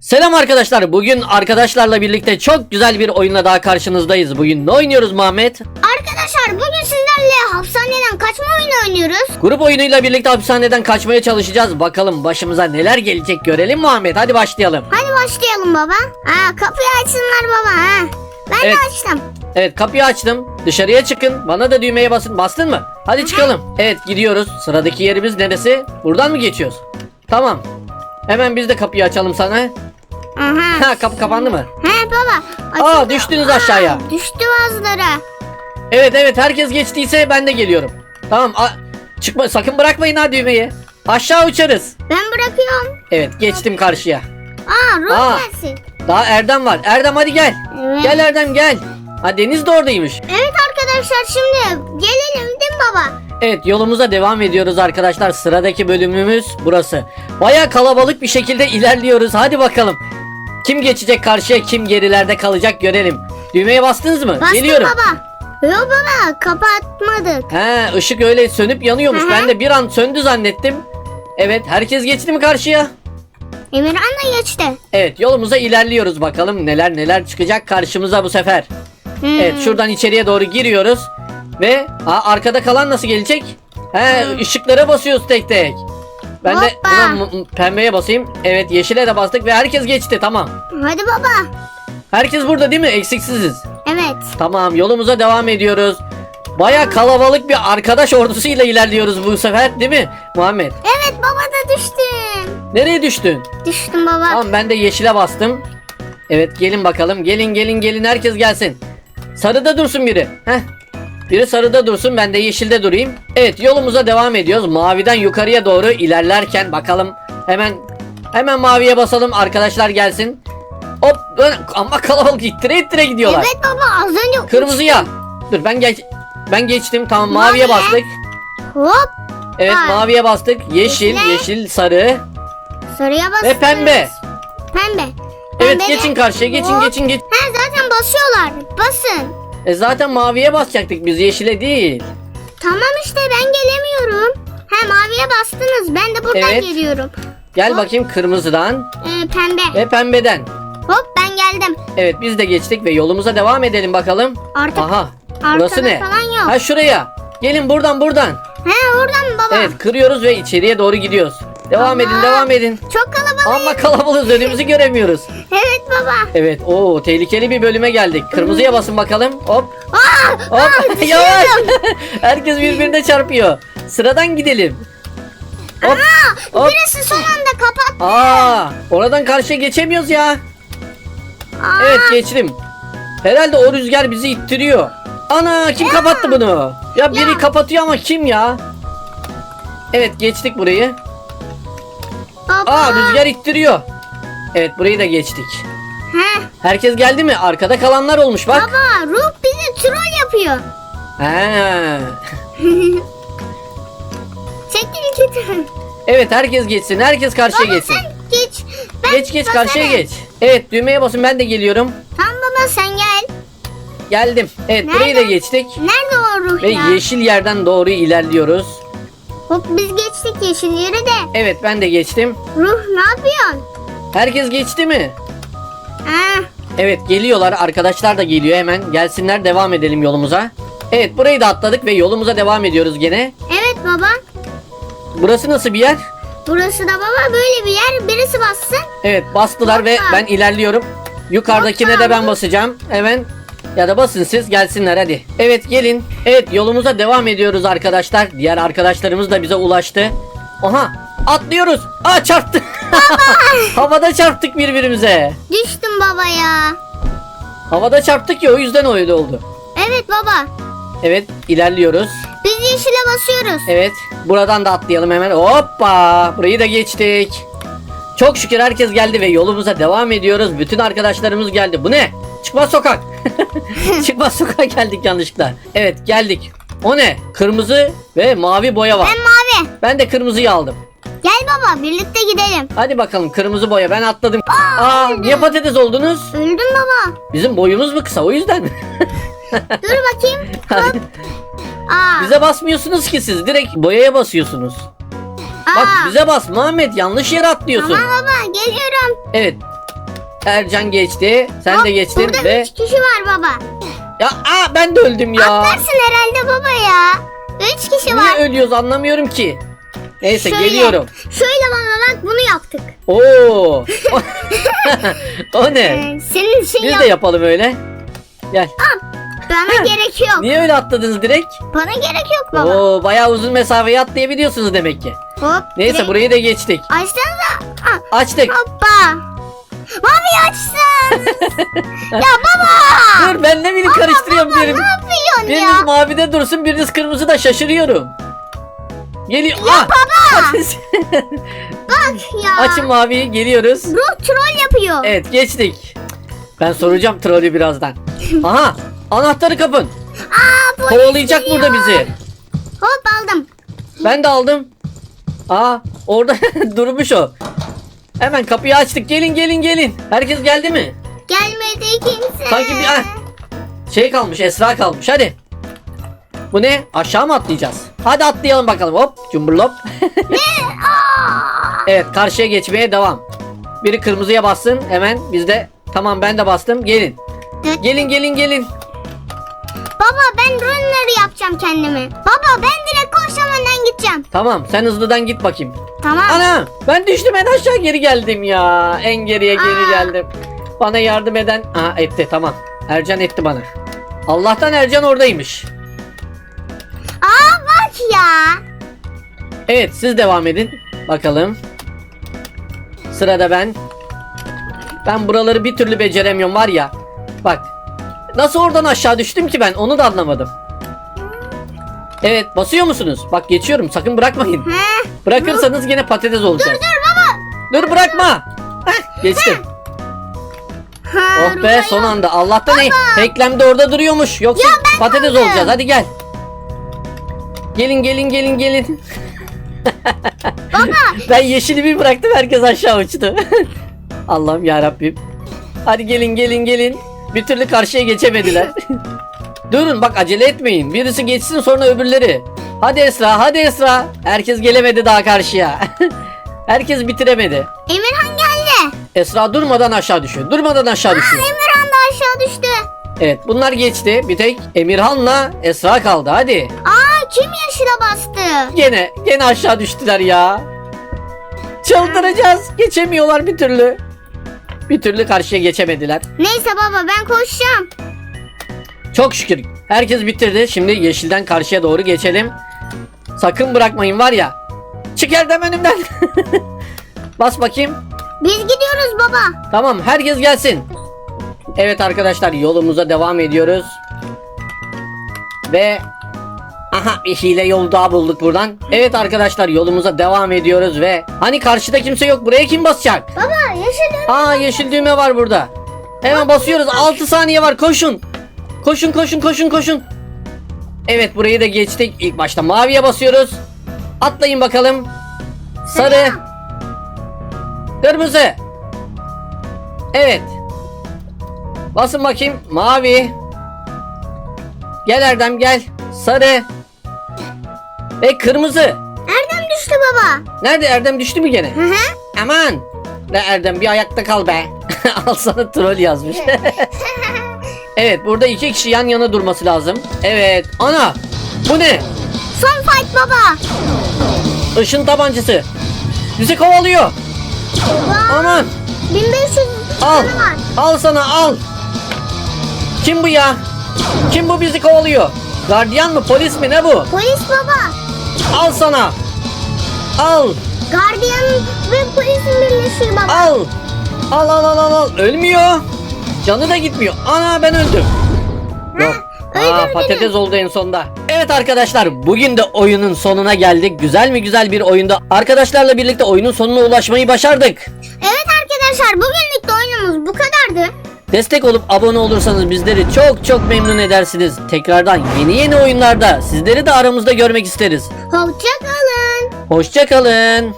Selam arkadaşlar. Bugün arkadaşlarla birlikte çok güzel bir oyunla daha karşınızdayız. Bugün ne oynuyoruz Muhammed? Arkadaşlar bugün sizlerle hapishaneden kaçma oyunu oynuyoruz. Grup oyunuyla birlikte hapishaneden kaçmaya çalışacağız. Bakalım başımıza neler gelecek görelim Muhammed. Hadi başlayalım. Hadi başlayalım baba. Ha kapıyı açsınlar baba ha. Ben Evet. de açtım. Evet kapıyı açtım. Dışarıya çıkın. Bana da düğmeye basın. Bastın mı? Hadi çıkalım. Evet gidiyoruz. Sıradaki yerimiz neresi? Buradan mı geçiyoruz? Tamam. Hemen biz de kapıyı açalım sana. Aha. Ha kapı kapandı mı? He baba. Aa açıldı. düştünüz aşağıya. Aa, düştü bazıları. Evet evet herkes geçtiyse ben de geliyorum. Tamam a- çıkma sakın bırakmayın ha düğmeyi. Aşağı uçarız. Ben bırakıyorum. Evet geçtim karşıya. Aa ruh Aa. gelsin. Daha Erdem var. Erdem hadi gel. Evet. Gel Erdem gel. Ha Deniz de oradaymış. Evet arkadaşlar şimdi gelelim değil mi baba? Evet yolumuza devam ediyoruz arkadaşlar. Sıradaki bölümümüz burası. Baya kalabalık bir şekilde ilerliyoruz. Hadi bakalım. Kim geçecek karşıya kim gerilerde kalacak görelim. Düğmeye bastınız mı? Bastım Geliyorum. baba. Yok baba kapatmadık. He ışık öyle sönüp yanıyormuş. Hı hı. Ben de bir an söndü zannettim. Evet herkes geçti mi karşıya? Emirhan da geçti. Evet yolumuza ilerliyoruz bakalım neler neler çıkacak karşımıza bu sefer. Hmm. Evet şuradan içeriye doğru giriyoruz. Ve aa, arkada kalan nasıl gelecek? He Hmm. ışıklara basıyoruz tek tek. Ben de Hoppa. buna m- m- pembeye basayım. Evet yeşile de bastık ve herkes geçti tamam. Hadi baba. Herkes burada değil mi? Eksiksiziz. Evet. Tamam yolumuza devam ediyoruz. Baya kalabalık bir arkadaş ordusuyla ilerliyoruz bu sefer değil mi Muhammed? Evet baba da düştün. Nereye düştün? Düştüm baba. Tamam ben de yeşile bastım. Evet gelin bakalım. Gelin gelin gelin herkes gelsin. Sarıda dursun biri. Heh. Biri sarıda dursun ben de yeşilde durayım. Evet yolumuza devam ediyoruz. Maviden yukarıya doğru ilerlerken bakalım hemen hemen maviye basalım arkadaşlar gelsin. Hop ama kalabalık ittire ittire gidiyorlar. Evet baba az önce Kırmızıya. Dur ben geç ben geçtim tamam maviye Maviye. bastık. Hop Evet Ay. maviye bastık. Yeşil, Yeşile. yeşil, sarı sarıya bas. ve pembe. Pembe. Evet geçin karşıya geçin Hop. geçin geç. He zaten basıyorlar. Basın. E zaten maviye basacaktık biz yeşile değil. Tamam işte ben gelemiyorum. He maviye bastınız. Ben de buradan Evet. geliyorum. Gel Hop. bakayım kırmızıdan Ee, pembe. ve pembeden. Hop ben geldim. Evet biz de geçtik ve yolumuza devam edelim bakalım. Artık Aha. arkada Burası ne? falan yok. Ha şuraya. Gelin buradan buradan. He oradan mı baba? Evet kırıyoruz ve içeriye doğru gidiyoruz. Devam edin devam edin. Çok kalabalık. Ama kalabalığız önümüzü göremiyoruz. Evet baba. Evet o tehlikeli bir bölüme geldik. Kırmızıya basın bakalım. Hop Aa, hop yavaş. Herkes birbirine çarpıyor. Sıradan gidelim. Hop hop. birisi son anda kapat. Aa, oradan karşıya geçemiyoruz ya. Aa, Evet geçtim. Herhalde o rüzgar bizi ittiriyor. Ana kim kapattı bunu? Ya biri kapatıyor ama kim ya? Evet geçtik burayı. Baba. Aa rüzgar ittiriyor. Evet burayı da geçtik. He. Herkes geldi mi? Arkada kalanlar olmuş bak. Baba ruh bizi troll yapıyor. Ha. Çekil git. Evet herkes geçsin. Herkes karşıya Baba geçsin. sen geç. Ben Geç geç karşıya basarım. geç. Evet düğmeye basın ben de geliyorum. Tamam baba sen gel. Geldim. Evet burayı da Nerede? geçtik. Nerede o ruh Ve ya? yeşil yerden doğru ilerliyoruz. Hop biz geçtik yeşil yeri de. Evet ben de geçtim. Ruh ne yapıyorsun? Herkes geçti mi? Ha. Evet geliyorlar. Arkadaşlar da geliyor hemen. Gelsinler devam edelim yolumuza. Evet burayı da atladık ve yolumuza devam ediyoruz gene. Evet baba. Burası nasıl bir yer? Burası da baba böyle bir yer. Birisi bassın. Evet bastılar ve ben ilerliyorum. Yukarıdakine de ben basacağım. Hemen ya da basın siz gelsinler hadi. Evet gelin. Evet yolumuza devam ediyoruz arkadaşlar. Diğer arkadaşlarımız da bize ulaştı. Aha atlıyoruz. Aa çarptık. Havada çarptık birbirimize. Düştüm baba ya. Havada çarptık ya o yüzden öyle oldu. Evet baba. Evet ilerliyoruz. Biz yeşile basıyoruz. Evet buradan da atlayalım hemen. Hoppa burayı da geçtik. Çok şükür herkes geldi ve yolumuza devam ediyoruz. Bütün arkadaşlarımız geldi. Bu ne? Çıkmaz sokak. Çıkmaz sokağa geldik yanlışlıkla. Evet geldik. O ne? Kırmızı ve mavi boya var. Ben mavi. Ben de kırmızıyı aldım. Gel baba birlikte gidelim. Hadi bakalım kırmızı boya ben atladım. Aa niye patates oldunuz? Öldüm baba. Bizim boyumuz mu kısa o yüzden mi? Dur bakayım. Hadi. Aa. bize basmıyorsunuz ki siz direkt boyaya basıyorsunuz. aa. Bak bize bas Muhammed yanlış yere atlıyorsun. Tamam baba geliyorum. Evet Ercan geçti. Sen Hop, de geçtin Burada ve üç kişi var baba. ya aa ben de öldüm ya. Atlarsın herhalde baba ya. Üç kişi Niye var. ölüyoruz anlamıyorum ki. Neyse Şöyle. geliyorum. Şöyle baba bak bunu yaptık. Oo. o ne? Ee, senin için Biz yap. de yapalım öyle. Gel. Bana gerek yok. Niye öyle atladınız direkt? Bana gerek yok baba. Oo bayağı uzun mesafeyi atlayabiliyorsunuz demek ki. Hop. Neyse direkt- burayı da geçtik. Açsanıza. Ah, Açtık. hoppa. Mavi açsın. ya baba. Dur ben ne bileyim karıştırıyorum baba, birini. Ne yapıyorsun Biriniz ya? mavide dursun biriniz kırmızıda şaşırıyorum. Geliyor. Ya baba. Bak ya. Açın maviyi geliyoruz. Ruh troll yapıyor. Evet geçtik. Ben soracağım trolü birazdan. Aha anahtarı kapın. Aa, Kovalayacak geliyor. burada bizi. Hop aldım. Ben de aldım. Aa orada durmuş o. Hemen kapıyı açtık. Gelin gelin gelin. Herkes geldi mi? Gelmedi kimse. Sanki bir ah, şey kalmış Esra kalmış hadi. Bu ne? Aşağı mı atlayacağız? Hadi atlayalım bakalım. Hop cumburlop. Evet karşıya geçmeye devam. Biri kırmızıya bassın hemen biz de tamam ben de bastım gelin. Gelin gelin gelin. Baba ben runner yapacağım kendimi. Baba ben direkt önden gideceğim. Tamam sen hızlıdan git bakayım. Tamam. Ana ben düştüm en aşağı geri geldim ya. En geriye geri Aa. geldim. Bana yardım eden Aha etti tamam. Ercan etti bana. Allah'tan Ercan oradaymış. Aa bak ya. Evet siz devam edin. Bakalım. Sırada ben. Ben buraları bir türlü beceremiyorum var ya. Bak. Nasıl oradan aşağı düştüm ki ben onu da anlamadım. Evet basıyor musunuz? Bak geçiyorum sakın bırakmayın. Heh. Bırakırsanız yine patates olacağız. Dur baba. Dur bırakma. Heh, geçtim. Ha, Oh be son anda. Allah'tan Hacklem de orada duruyormuş. Yoksa Ya ben patates kaldım. olacağız. Hadi gel. Gelin gelin gelin gelin. Baba. Ben yeşili bir bıraktım herkes aşağı uçtu. Allah'ım ya Rabbim. Hadi gelin gelin gelin. Bir türlü karşıya geçemediler. Durun bak acele etmeyin. Birisi geçsin sonra öbürleri. Hadi Esra hadi Esra. Herkes gelemedi daha karşıya. Herkes bitiremedi. Emirhan geldi. Esra durmadan aşağı düşüyor. Durmadan aşağı düşüyor. Emirhan da aşağı düştü. Evet bunlar geçti. Bir tek Emirhan'la Esra kaldı. Hadi. Aa kim yeşile bastı? Gene gene aşağı düştüler ya. Çıldıracağız. Geçemiyorlar bir türlü. Bir türlü karşıya geçemediler. Neyse baba ben koşacağım. Çok şükür. Herkes bitirdi. Şimdi yeşilden karşıya doğru geçelim. Sakın bırakmayın var ya. Çık Erdem önümden. Bas bakayım. Biz gidiyoruz baba. Tamam herkes gelsin. Evet arkadaşlar yolumuza devam ediyoruz. Ve aha bir hile yol daha bulduk buradan. Evet arkadaşlar yolumuza devam ediyoruz ve hani karşıda kimse yok buraya kim basacak? Baba yeşil Aa yeşil düğme var burada. Hemen basıyoruz 6 saniye var koşun. Koşun koşun koşun koşun. Evet burayı da geçtik. İlk başta maviye basıyoruz. Atlayın bakalım. Sarı. Kırmızı. Evet. Basın bakayım. Mavi. Gel Erdem gel. Sarı. Ve kırmızı. Erdem düştü baba. Nerede Erdem düştü mü gene? Hı hı. Aman. Ne Erdem bir ayakta kal be. Al sana troll yazmış. evet burada iki kişi yan yana durması lazım. Evet. Ana. Bu ne? Son fight baba. Işın tabancası. Bizi kovalıyor. Baba. Aman. 1500 Al. canı var. Al sana al. Kim bu ya? Kim bu bizi kovalıyor? Gardiyan mı polis mi ne bu? Polis baba. Al sana. Al. Gardiyan ve polisin birleşiyor baba. Al. Al al al al al. Ölmüyor. Canı da gitmiyor. Ana ben öldüm. Yok. Aa, patates oldu en sonda. Evet arkadaşlar bugün de oyunun sonuna geldik. Güzel mi güzel bir oyunda. Arkadaşlarla birlikte oyunun sonuna ulaşmayı başardık. Evet arkadaşlar bugünlük de oyunumuz bu kadardı. Destek olup abone olursanız bizleri çok çok memnun edersiniz. Tekrardan yeni yeni oyunlarda sizleri de aramızda görmek isteriz. Hoşça kalın. Hoşçakalın.